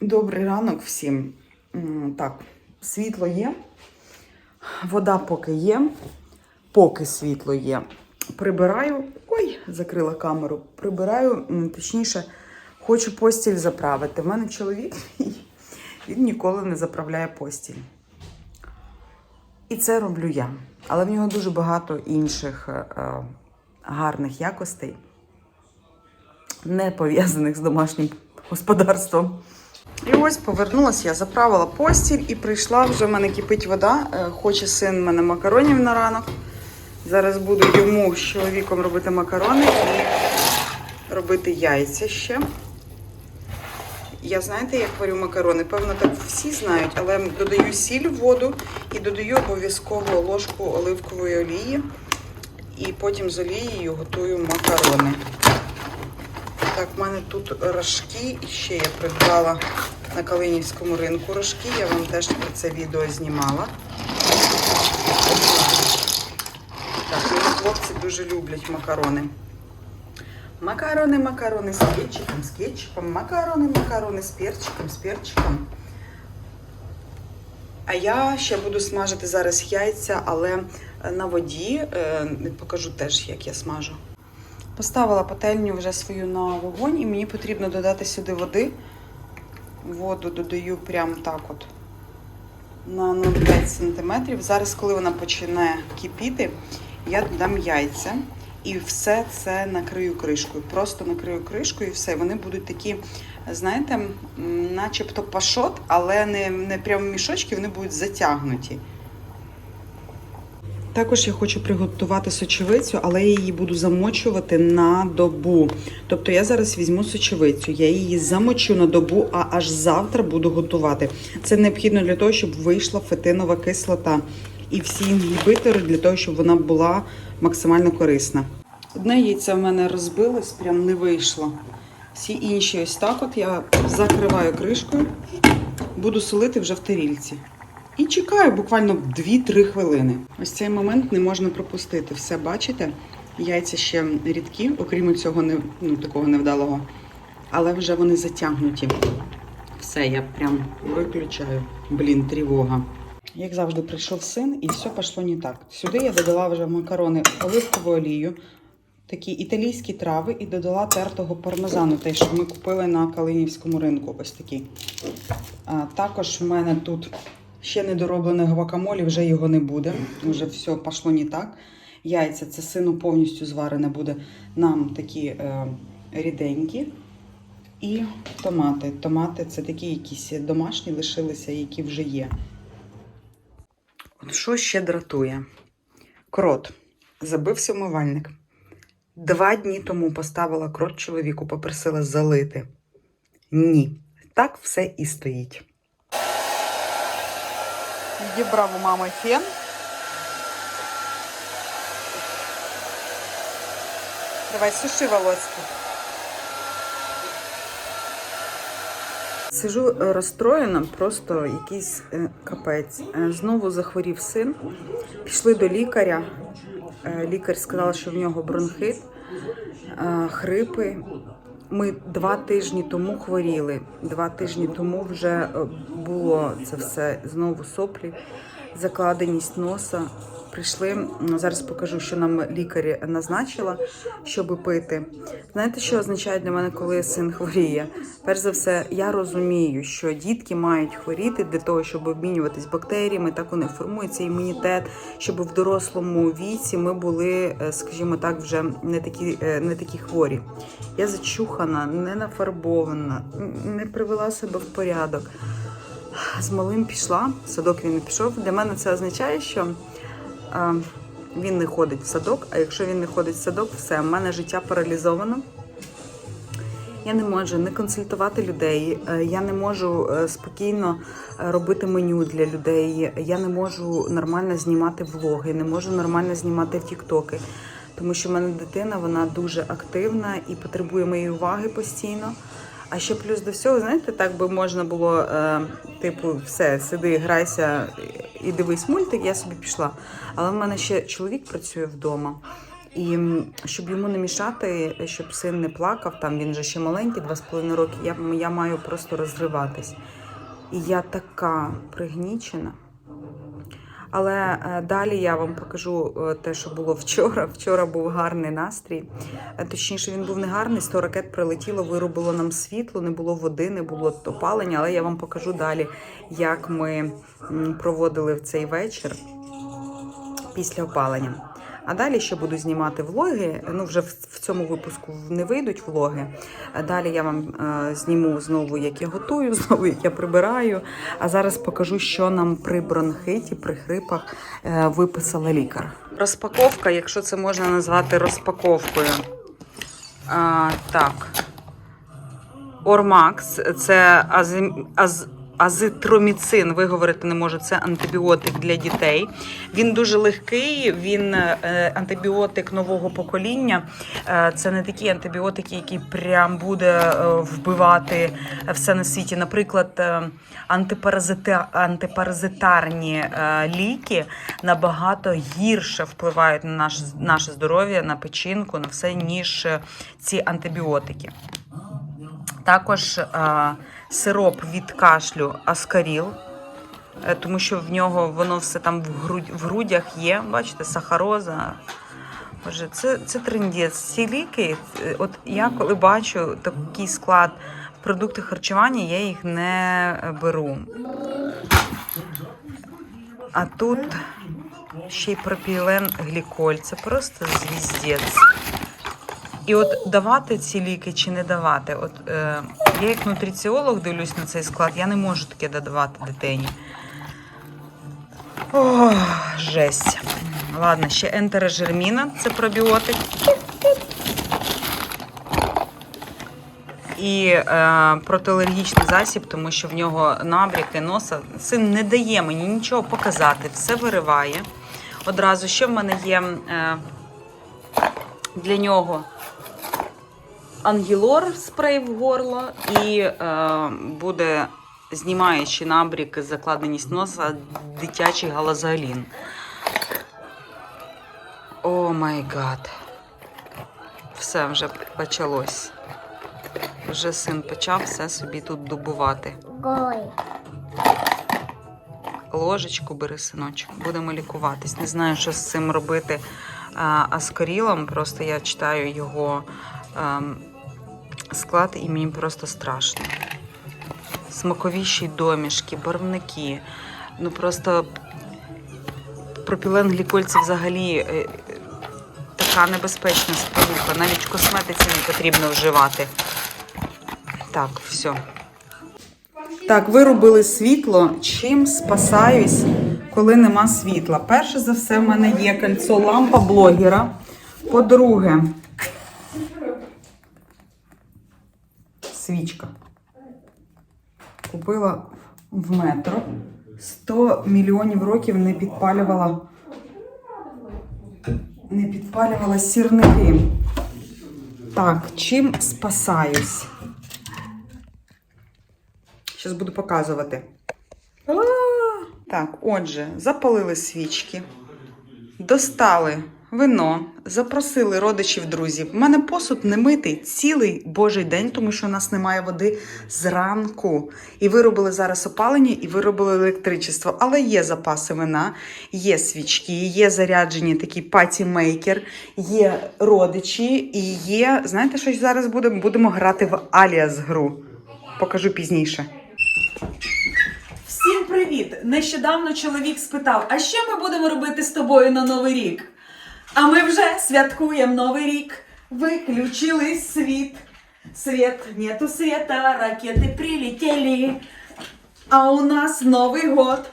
Добрий ранок всім. Так, світло є, вода поки є, поки світло є. Прибираю. Ой, закрила камеру. Прибираю, точніше, хочу постіль заправити. В мене чоловік, він ніколи не заправляє постіль. І це роблю я. Але в нього дуже багато інших е, е, гарних якостей, не пов'язаних з домашнім господарством. І ось повернулася, я заправила постіль і прийшла. Вже в мене кипить вода. Е, Хоче син в мене макаронів на ранок. Зараз буду йому з чоловіком робити макарони і робити яйця ще. Я знаєте, як варю макарони? Певно, так всі знають, але додаю сіль в воду і додаю обов'язково ложку оливкової олії. І потім з олією готую макарони. Так, в мене тут рожки. Ще я придбала на Калинівському ринку рожки. Я вам теж про це відео знімала. Так, мої хлопці дуже люблять макарони. Макарони, макарони з кетчиком, з кетчупом, макарони, макарони з перчиком, з перчиком. А я ще буду смажити зараз яйця, але на воді. Е, Покажу теж, як я смажу. Поставила пательню вже свою на вогонь, і мені потрібно додати сюди води. Воду додаю прямо так от на 0,5 см. Зараз, коли вона починає кипіти, я додам яйця. І все це накрию кришкою. Просто накрию кришкою і все. Вони будуть такі, знаєте, начебто пашот, але не, не прямо мішочки, вони будуть затягнуті. Також я хочу приготувати сочевицю, але я її буду замочувати на добу. Тобто я зараз візьму сочевицю, я її замочу на добу, а аж завтра буду готувати. Це необхідно для того, щоб вийшла фетинова кислота і всі інгібітори для того, щоб вона була максимально корисна. Одне яйце в мене розбилось, прям не вийшло. Всі інші ось так от я закриваю кришкою, буду солити вже в тарільці. І чекаю буквально 2-3 хвилини. Ось цей момент не можна пропустити. Все бачите? Яйця ще рідкі, окрім цього не, ну, такого невдалого. Але вже вони затягнуті. Все, я прям виключаю. Блін, тривога. Як завжди, прийшов син, і все пішло не так. Сюди я додала вже макарони оливкову олію, такі італійські трави, і додала тертого пармезану, те, що ми купили на Калинівському ринку. Ось такий. А, також в мене тут ще недороблене гвакамолі, вже його не буде. Вже все пішло не так. Яйця це сину повністю зварене буде нам такі е, ріденькі. І томати. Томати це такі якісь домашні лишилися, які вже є. От що ще дратує? Крот. Забився умивальник. Два дні тому поставила крот чоловіку, попросила залити. Ні. Так все і стоїть. Відібрав у мами фен. Давай, суши волоски. Сижу е, розстроєна, просто якийсь е, капець. Е, Знову захворів син. Пішли до лікаря. Лікар сказав, що в нього бронхит, хрипи. Ми два тижні тому хворіли. Два тижні тому вже е, було це все знову соплі, закладеність носа. Прийшли, зараз покажу, що нам лікар назначила, щоб пити. Знаєте, що означає для мене, коли син хворіє? Перш за все, я розумію, що дітки мають хворіти для того, щоб обмінюватись бактеріями, так вони формується імунітет, щоб в дорослому віці ми були, е, скажімо так, вже не такі, е, не такі хворі. Я зачухана, не нафарбована, не привела себе в порядок. З малим пішла, садок він не пішов. Для мене це означає, що він не ходить в садок, а якщо він не ходить в садок, все, в мене життя паралізовано. Я не можу не консультувати людей, е, я не можу е, спокійно е, робити меню для людей, я не можу нормально знімати влоги, не можу нормально знімати тіктоки. Тому що в мене дитина вона дуже активна і потребує моєї уваги постійно. А ще плюс до всього, знаєте, так би можна було, е, типу, все, сиди, грайся і дивись мультик, я собі пішла. Але в мене ще чоловік працює вдома. І щоб йому не мішати, щоб син не плакав, там він же ще маленький, два з половиною роки, я, я маю просто розриватись. І я така пригнічена. Але е, далі я вам покажу е, те, що було вчора. Вчора був гарний настрій. Е, Точніше, він був не гарний, 100 ракет прилетіло, виробило нам світло, не було води, не було опалення. Але я вам покажу далі, як ми проводили в цей вечір після опалення. А далі ще буду знімати влоги. Ну, вже в, цьому випуску не вийдуть влоги. Далі я вам е, зніму знову, як я готую, знову як я прибираю. А зараз покажу, що нам при бронхиті, при хрипах е, виписала лікар. Розпаковка, якщо це можна назвати розпаковкою. А, так. Ормакс це азим, az, азитроміцин. Виговорити не можу. Це антибіотик для дітей. Він дуже легкий, він е, антибіотик нового покоління. Е, це не такі антибіотики, які прям буде е, вбивати все на світі. Наприклад, антипаразити, антипаразитарні ліки набагато гірше впливають на наш, наше здоров'я, на печінку, на все, ніж ці антибіотики. Також е, сироп від кашлю Аскаріл, е, тому що в нього воно все там в, грудь, в грудях є. Бачите, сахароза. Боже, це, це трендець. Ці ліки, е, от я коли бачу такий склад продукти харчування, я їх не беру. А тут ще й пропілен гліколь. Це просто звіздець. І от давати ці ліки чи не давати. От е, я як нутриціолог дивлюсь на цей склад, я не можу таке додавати дитині. О, жесть. Ладно, ще ентерожерміна, це пробіотик. І е, протиалергічний засіб, тому що в нього набряки носа. Син не дає мені нічого показати, все вириває. Одразу ще в мене є е, для нього ангілор спрей в горло і е, буде знімаючи набрік, закладеність носа, дитячий галазолін. О май гад. Все вже почалось. Вже син почав все собі тут добувати. Гой. Ложечку бери, синочок, будемо лікуватись. Не знаю, що з цим робити а, аскорілом. Просто я читаю його ем, склад і мені просто страшно. Смаковіші домішки, барвники. Ну просто пропілен гліколь це взагалі е, така небезпечна сполука. Навіть в косметиці не потрібно вживати. Так, все. Так, вирубили світло. Чим спасаюсь, коли нема світла? Перше за все, в мене є кольцо лампа блогера. По-друге, свічка. Купила в метро. 100 мільйонів років не підпалювала. Не підпалювала сірники. Так, чим спасаюсь? Зараз буду показувати. А! Так, отже, запалили свічки, достали вино, запросили родичів, друзів. У мене посуд не митий цілий божий день, тому що у нас немає води зранку. І виробили зараз опалення, і виробили електричество. Але є запаси вина, є свічки, є заряджені такі патімейкер, є родичі, і є. Знаєте, що зараз будемо? Будемо грати в Аліас гру. Покажу пізніше. Всім привіт! Нещодавно чоловік спитав: а що ми будемо робити з тобою на Новий рік? А ми вже святкуємо Новий рік. Виключили світ. Свет, нету света, ракети прилетіли. А у нас Новий год.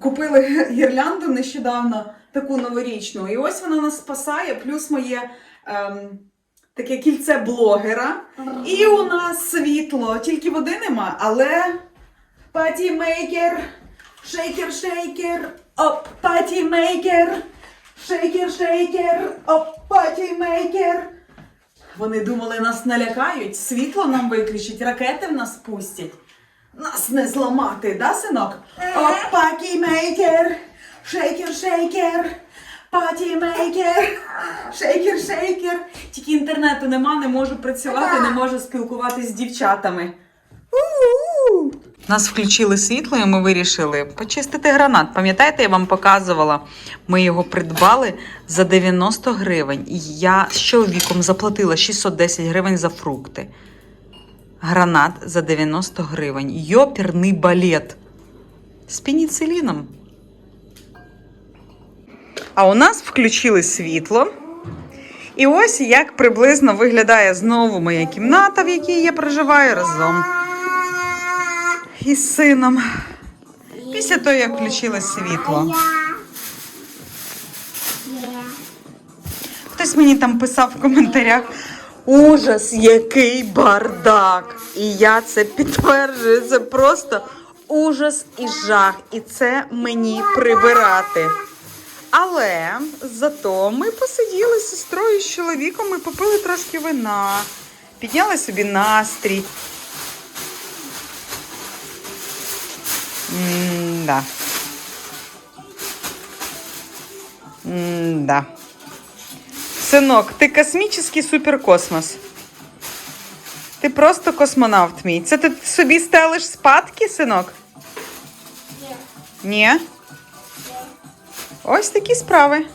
Купили гірлянду нещодавно, таку новорічну. І ось вона нас спасає, плюс моє ем, таке кільце блогера. І у нас світло. Тільки води нема, але Патімейкер, шейкер, шейкер, оп, патімейкер, шейкер, шейкер, оп, патімейкер. Вони думали, нас налякають, світло нам виключать, ракети в нас пустять. Нас не зламати, да, синок? Оп, патімейкер, шейкер, шейкер, Патімейкер! Шейкер, шейкер! Тільки інтернету нема, не можу працювати, не можу спілкуватися з дівчатами. Нас включили світло, і ми вирішили почистити гранат. Пам'ятаєте, я вам показувала? Ми його придбали за 90 гривень. І я з чоловіком заплатила 610 гривень за фрукти. Гранат за 90 гривень. Йоперний балет з пеніциліном. А у нас включили світло. І ось як приблизно виглядає знову моя кімната, в якій я проживаю разом із сином. Після того, як включили світло. Хтось мені там писав в коментарях. Ужас, який бардак! І я це підтверджую. Це просто ужас і жах. І це мені прибирати. Але зато ми посиділи з сестрою з чоловіком і попили трошки вина, підняли собі настрій. М-да. М-да. Синок, ти космічний суперкосмос. Ти просто космонавт мій. Це ти собі стелиш спадки, синок? Ні. Ось такі справи.